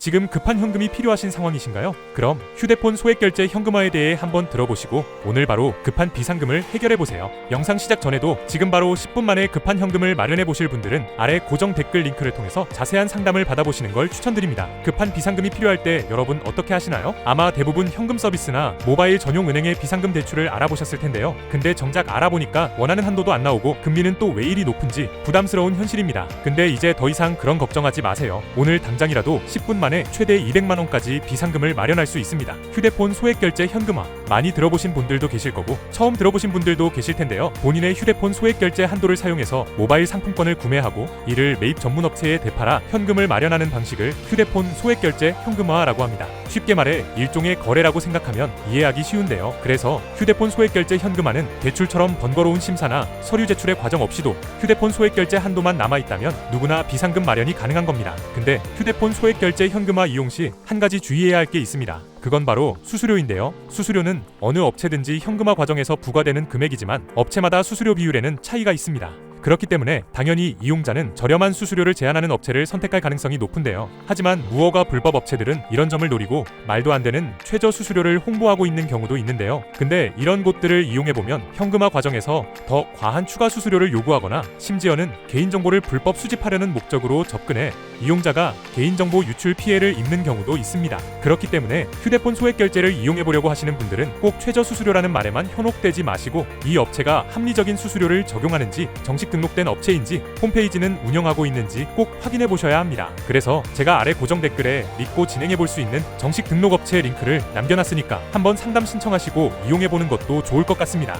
지금 급한 현금이 필요하신 상황이신가요? 그럼 휴대폰 소액 결제 현금화에 대해 한번 들어보시고 오늘 바로 급한 비상금을 해결해 보세요. 영상 시작 전에도 지금 바로 10분 만에 급한 현금을 마련해 보실 분들은 아래 고정 댓글 링크를 통해서 자세한 상담을 받아보시는 걸 추천드립니다. 급한 비상금이 필요할 때 여러분 어떻게 하시나요? 아마 대부분 현금 서비스나 모바일 전용 은행의 비상금 대출을 알아보셨을 텐데요. 근데 정작 알아보니까 원하는 한도도 안 나오고 금리는 또 왜 이리 높은지 부담스러운 현실입니다. 근데 이제 더 이상 그런 걱정하지 마세요. 오늘 당장이라도 10분 만에 최대 200만 원까지 비상금을 마련할 수 있습니다. 휴대폰 소액 결제 현금화 많이 들어보신 분들도 계실 거고 처음 들어보신 분들도 계실 텐데요. 본인의 휴대폰 소액 결제 한도를 사용해서 모바일 상품권을 구매하고 이를 매입 전문 업체에 되팔아 현금을 마련하는 방식을 휴대폰 소액 결제 현금화라고 합니다. 쉽게 말해 일종의 거래라고 생각하면 이해하기 쉬운데요. 그래서 휴대폰 소액 결제 현금화는 대출처럼 번거로운 심사나 서류 제출의 과정 없이도 휴대폰 소액 결제 한도만 남아 있다면 누구나 비상금 마련이 가능한 겁니다. 근데 휴대폰 소액 결제 현금화 이용 시 한 가지 주의해야 할 게 있습니다. 그건 바로 수수료인데요. 수수료는 어느 업체든지 현금화 과정에서 부과되는 금액이지만 업체마다 수수료 비율에는 차이가 있습니다. 그렇기 때문에 당연히 이용자는 저렴한 수수료를 제한하는 업체를 선택할 가능성이 높은데요. 하지만 무허가 불법 업체들은 이런 점을 노리고 말도 안 되는 최저 수수료를 홍보하고 있는 경우도 있는데요. 근데 이런 곳들을 이용해 보면 현금화 과정에서 더 과한 추가 수수료를 요구하거나 심지어는 개인정보를 불법 수집하려는 목적으로 접근해 이용자가 개인정보 유출 피해를 입는 경우도 있습니다. 그렇기 때문에 휴대폰 소액 결제를 이용해 보려고 하시는 분들은 꼭 최저 수수료라는 말에만 현혹되지 마시고 이 업체가 합리적인 수수료를 적용하는지 정식 등록된 업체인지 홈페이지는 운영하고 있는지 꼭 확인해 보셔야 합니다. 그래서 제가 아래 고정 댓글에 믿고 진행해 볼 수 있는 정식 등록 업체 링크를 남겨놨으니까 한번 상담 신청하시고 이용해 보는 것도 좋을 것 같습니다.